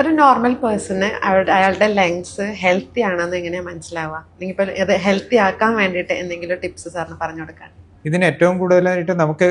ഒരു normal person അയാളുടെ lungs healthy ആണെന്ന് എങ്ങനെയാ മനസ്സിലാവുക? അല്ലെങ്കിൽ ഹെൽത്തി ആക്കാൻ വേണ്ടിയിട്ട് എന്തെങ്കിലും ടിപ്സ് സാറിന് പറഞ്ഞു കൊടുക്കാൻ. ഇതിന് ഏറ്റവും കൂടുതലായിട്ട് നമുക്ക്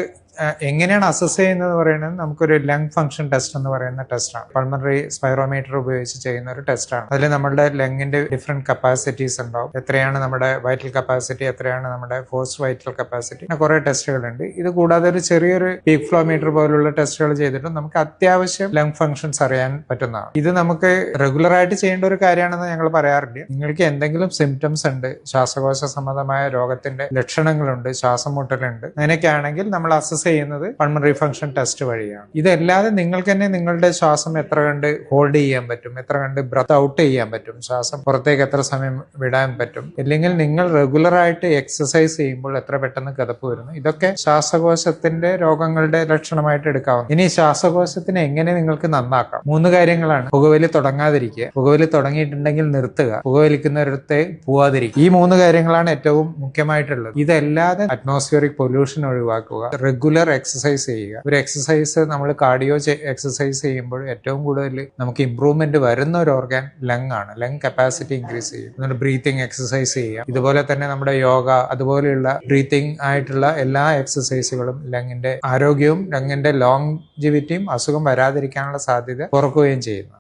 എങ്ങനെയാണ് അസസ് ചെയ്യുന്നത് പറയുന്നത്? നമുക്കൊരു ലങ് ഫംഗ്ഷൻ ടെസ്റ്റ് എന്ന് പറയുന്ന ടെസ്റ്റാണ് പൾമണറി സ്പൈറോമീറ്റർ ഉപയോഗിച്ച് ചെയ്യുന്ന ഒരു ടെസ്റ്റാണ് അതിൽ നമ്മുടെ ലങ്ങിന്റെ ഡിഫറെന്റ് കപ്പാസിറ്റീസ് ഉണ്ടാവും. എത്രയാണ് നമ്മുടെ വൈറ്റൽ കപ്പാസിറ്റി എത്രയാണ് നമ്മുടെ ഫോഴ്സ് വൈറ്റൽ കപ്പാസിറ്റി കുറേ ടെസ്റ്റുകളുണ്ട് ഇത് കൂടാതെ ഒരു ചെറിയൊരു പീക്ക് ഫ്ലോമീറ്റർ പോലുള്ള ടെസ്റ്റുകൾ ചെയ്തിട്ട് നമുക്ക് അത്യാവശ്യം ലങ് ഫംഗ്ഷൻസ് അറിയാൻ പറ്റുന്നതാണ്. ഇത് നമുക്ക് റെഗുലർ ആയിട്ട് ചെയ്യേണ്ട ഒരു കാര്യമാണെന്ന് ഞങ്ങൾ പറയാറില്ല. നിങ്ങൾക്ക് എന്തെങ്കിലും സിംറ്റംസ് ഉണ്ട് ശ്വാസകോശ സംബന്ധമായ രോഗത്തിന്റെ ലക്ഷണങ്ങളുണ്ട് ശ്വാസം മുട്ടലുണ്ട് അങ്ങനെയൊക്കെ ആണെങ്കിൽ നമ്മൾ അസസ് ചെയ്യുന്നത് പൾമണറി ഫംഗ്ഷൻ ടെസ്റ്റ് വഴിയാണ്. ഇതല്ലാതെ നിങ്ങൾക്ക് തന്നെ നിങ്ങളുടെ ശ്വാസം എത്ര കണ്ട് ഹോൾഡ് ചെയ്യാൻ പറ്റും എത്ര കണ്ട് ബ്രത്ത് ഔട്ട് ചെയ്യാൻ പറ്റും ശ്വാസം പുറത്തേക്ക് എത്ര സമയം വിടാൻ പറ്റും ഇല്ലെങ്കിൽ നിങ്ങൾ റെഗുലർ ആയിട്ട് എക്സസൈസ് ചെയ്യുമ്പോൾ എത്ര പെട്ടെന്ന് കിതപ്പ് വരുന്നു ഇതൊക്കെ ശ്വാസകോശത്തിന്റെ രോഗങ്ങളുടെ ലക്ഷണമായിട്ട് എടുക്കാവുന്നു ഇനി ശ്വാസകോശത്തിന് എങ്ങനെ നിങ്ങൾക്ക് നന്നാക്കാം? മൂന്ന് കാര്യങ്ങളാണ്. പുകവലി തുടങ്ങാതിരിക്കുക. പുകവലി തുടങ്ങിയിട്ടുണ്ടെങ്കിൽ നിർത്തുക. പുകവലിക്കുന്നവരടുത്ത് പോവാതിരിക്കുക. ഈ മൂന്ന് കാര്യങ്ങളാണ് ഏറ്റവും മുഖ്യമായിട്ടുള്ളത്. ഇതല്ലാതെ അറ്റ്മോസ്ഫിയറിക് പൊല്യൂഷൻ ഒഴിവാക്കുക. റെഗുലർ എക്സസൈസ് ചെയ്യുക. ഒരു എക്സസൈസ് നമ്മൾ കാർഡിയോ എക്സസൈസ് ചെയ്യുമ്പോൾ ഏറ്റവും കൂടുതൽ നമുക്ക് ഇമ്പ്രൂവ്മെന്റ് വരുന്ന ഒരു ഓർഗാൻ ലങ് ആണ്. ലങ് കപ്പാസിറ്റി ഇൻക്രീസ് ചെയ്യും. എന്നിട്ട് ബ്രീത്തിങ് എക്സസൈസ് ചെയ്യുക. ഇതുപോലെ തന്നെ നമ്മുടെ യോഗ അതുപോലെയുള്ള ബ്രീത്തിങ് ആയിട്ടുള്ള എല്ലാ എക്സസൈസുകളും ലങ്ങിന്റെ ആരോഗ്യവും ലങ്ങിന്റെ ലോങ് ജിവിറ്റിയും അസുഖം വരാതിരിക്കാനുള്ള സാധ്യത കുറക്കുകയും ചെയ്യുന്നു.